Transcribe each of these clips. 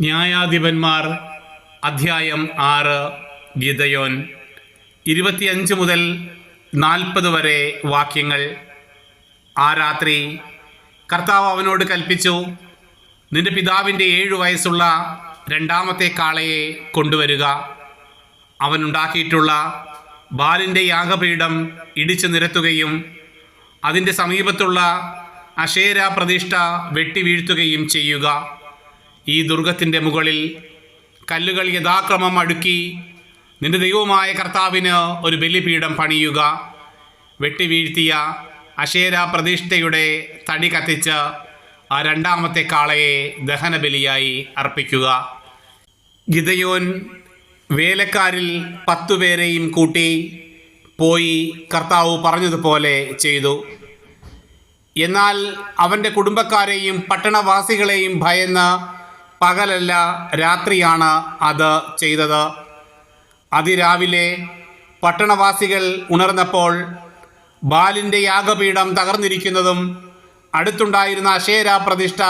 ന്യായാധിപന്മാർ അധ്യായം ആറ് ഗിതയോൻ ഇരുപത്തിയഞ്ച് മുതൽ നാൽപ്പത് വരെ വാക്യങ്ങൾ. ആ രാത്രി കർത്താവ് അവനോട് കൽപ്പിച്ചു നിന്റെ പിതാവിന്റെ ഏഴു വയസ്സുള്ള രണ്ടാമത്തെ കാളയെ കൊണ്ടുവരിക. അവനുണ്ടാക്കിയിട്ടുള്ള ബാലിന്റെ യാഗപീഠം ഇടിച്ചു നിരത്തുകയും അതിന്റെ സമീപത്തുള്ള അശേര പ്രതിഷ്ഠ വെട്ടി വീഴ്ത്തുകയും ചെയ്യുക. ഈ ദുർഗത്തിന്റെ മുകളിൽ കല്ലുകൾ യഥാക്രമം അടുക്കി നിന്റെ ദൈവമായ കർത്താവിന് ഒരു ബലിപീഠം പണിയുക. വെട്ടിവീഴ്ത്തിയ അശേര പ്രതിഷ്ഠയുടെ തടി കത്തിച്ച് ആ രണ്ടാമത്തെ കാളയെ ദഹനബലിയായി അർപ്പിക്കുക. ഗിതയോൻ വേലക്കാരിൽ പത്തുപേരെയും കൂട്ടി പോയി കർത്താവ് പറഞ്ഞതുപോലെ ചെയ്തു. എന്നാൽ അവന്റെ കുടുംബക്കാരെയും പട്ടണവാസികളെയും ഭയന്ന് പകലല്ല രാത്രിയാണ് അത് ചെയ്തത്. അതിരാവിലെ പട്ടണവാസികൾ ഉണർന്നപ്പോൾ ബാലിന്റെ യാഗപീഠം തകർന്നിരിക്കുന്നതും അടുത്തുണ്ടായിരുന്ന അശേര പ്രതിഷ്ഠ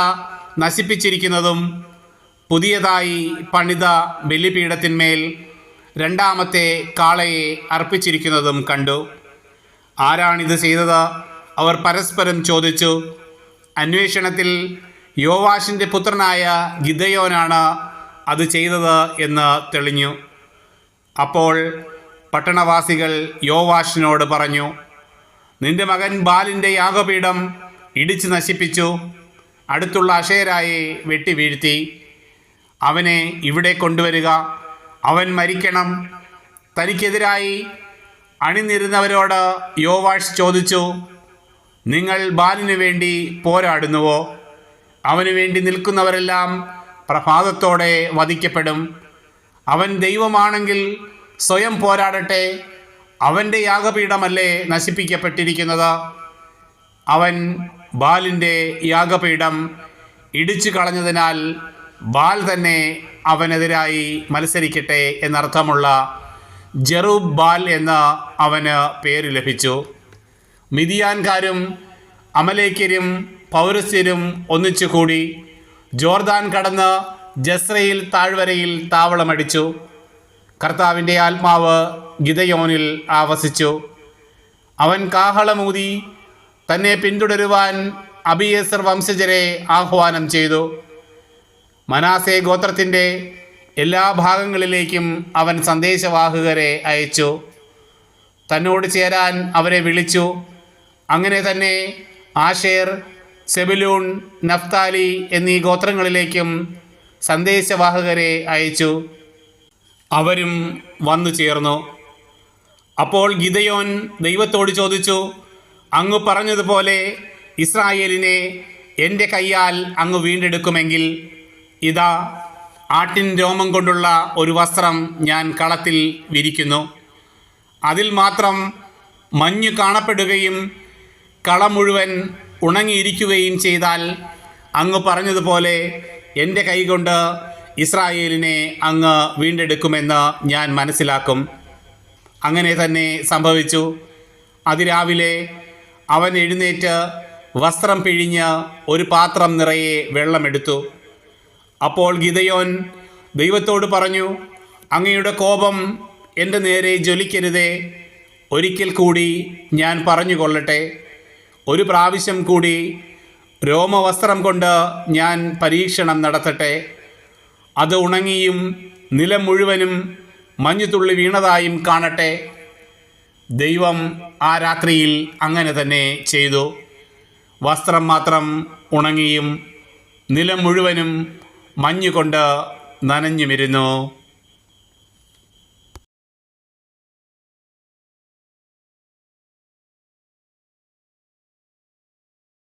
നശിപ്പിച്ചിരിക്കുന്നതും പുതിയതായി പണിത ബലിപീഠത്തിന്മേൽ രണ്ടാമത്തെ കാളയെ അർപ്പിച്ചിരിക്കുന്നതും കണ്ടു. ആരാണിത് ചെയ്തത്? അവർ പരസ്പരം ചോദിച്ചു. അന്വേഷണത്തിൽ യോവാഷിന്റെ പുത്രനായ ഗിദയോനാണ് അത് ചെയ്തത് എന്ന് തെളിഞ്ഞു. അപ്പോൾ പട്ടണവാസികൾ യോവാഷിനോട് പറഞ്ഞു നിന്റെ മകൻ ബാലിന്റെ യാഗപീഠം ഇടിച്ചു നശിപ്പിച്ചു. അടുത്തുള്ള അഷേരായെ വെട്ടി വീഴ്ത്തി. അവനെ ഇവിടെ കൊണ്ടുവരിക. അവൻ മരിക്കണം. തനിക്കെതിരായി അണിനിരുന്നവരോട് യോവാഷ് ചോദിച്ചു നിങ്ങൾ ബാലിനു വേണ്ടി പോരാടുന്നുവോ? അവനു വേണ്ടി നിൽക്കുന്നവരെല്ലാം പ്രഭാതത്തോടെ വധിക്കപ്പെടും. അവൻ ദൈവമാണെങ്കിൽ സ്വയം പോരാടട്ടെ അവന്റെ യാഗപീഠമല്ലേ നശിപ്പിക്കപ്പെട്ടിരിക്കുന്നത്? അവൻ ബാലിന്റെ യാഗപീഠം ഇടിച്ചു കളഞ്ഞതിനാൽ ബാൽ തന്നെ അവനെതിരായി മത്സരിക്കട്ടെ എന്നർത്ഥമുള്ള ജെറൂബ് ബാൽ എന്ന് അവന് പേര് ലഭിച്ചു. മിതിയാൻകാരും അമലേക്കരും പൗരസ്യരും ഒന്നിച്ചുകൂടി ജോർദാൻ കടന്ന് ജസ്രയിൽ താഴ്വരയിൽ താവളമടിച്ചു. കർത്താവിന്റെ ആത്മാവ് ഗിതയോനിൽ ആവസിച്ചു. അവൻ കാഹളമൂതി തന്നെ പിന്തുടരുവാൻ അബിയേസർ വംശജരെ ആഹ്വാനം ചെയ്തു. മനാസെ ഗോത്രത്തിന്റെ എല്ലാ ഭാഗങ്ങളിലേക്കും അവൻ സന്ദേശവാഹകരെ അയച്ചു. തന്നോട് ചേരാൻ അവരെ വിളിച്ചു. അങ്ങനെ തന്നെ ആഷേർ സെബിലൂൺ നഫ്താലി എന്നീ ഗോത്രങ്ങളിലേക്കും സന്ദേശവാഹകരെ അയച്ചു. അവരും വന്നു ചേർന്നു. അപ്പോൾ ഗിതയോൻ ദൈവത്തോട് ചോദിച്ചു അങ്ങ് പറഞ്ഞതുപോലെ ഇസ്രായേലിനെ എന്റെ കയ്യാൽ അങ്ങ് വീണ്ടെടുക്കുമെങ്കിൽ ഇതാ ആട്ടിൻ രോമം കൊണ്ടുള്ള ഒരു വസ്ത്രം ഞാൻ കളത്തിൽ വിരിക്കുന്നു. അതിൽ മാത്രം മഞ്ഞു കാണപ്പെടുകയും കള മുഴുവൻ ഉണങ്ങിയിരിക്കുകയും ചെയ്താൽ അങ്ങ് പറഞ്ഞതുപോലെ എന്റെ കൈകൊണ്ട് ഇസ്രായേലിനെ അങ്ങ് വീണ്ടെടുക്കുമെന്ന് ഞാൻ മനസ്സിലാക്കും. അങ്ങനെ തന്നെ സംഭവിച്ചു. അതിരാവിലെ അവൻ എഴുന്നേറ്റ് വസ്ത്രം പിഴിഞ്ഞ് ഒരു പാത്രം നിറയെ വെള്ളമെടുത്തു. അപ്പോൾ ഗിതയോൻ ദൈവത്തോട് പറഞ്ഞു അങ്ങയുടെ കോപം എന്റെ നേരെ ജ്വലിക്കരുതേ. ഒരിക്കൽ കൂടി ഞാൻ പറഞ്ഞുകൊള്ളട്ടെ. ഒരു പ്രാവശ്യം കൂടി രോമവസ്ത്രം കൊണ്ട് ഞാൻ പരീക്ഷണം നടത്തട്ടെ. അത് ഉണങ്ങിയും നിലം മുഴുവനും മഞ്ഞുതുള്ളി വീണതായും കാണട്ടെ. ദൈവം ആ രാത്രിയിൽ അങ്ങനെ തന്നെ ചെയ്തു. വസ്ത്രം മാത്രം ഉണങ്ങിയും നിലം മുഴുവനും മഞ്ഞുകൊണ്ട് നനഞ്ഞുമിരുന്നു.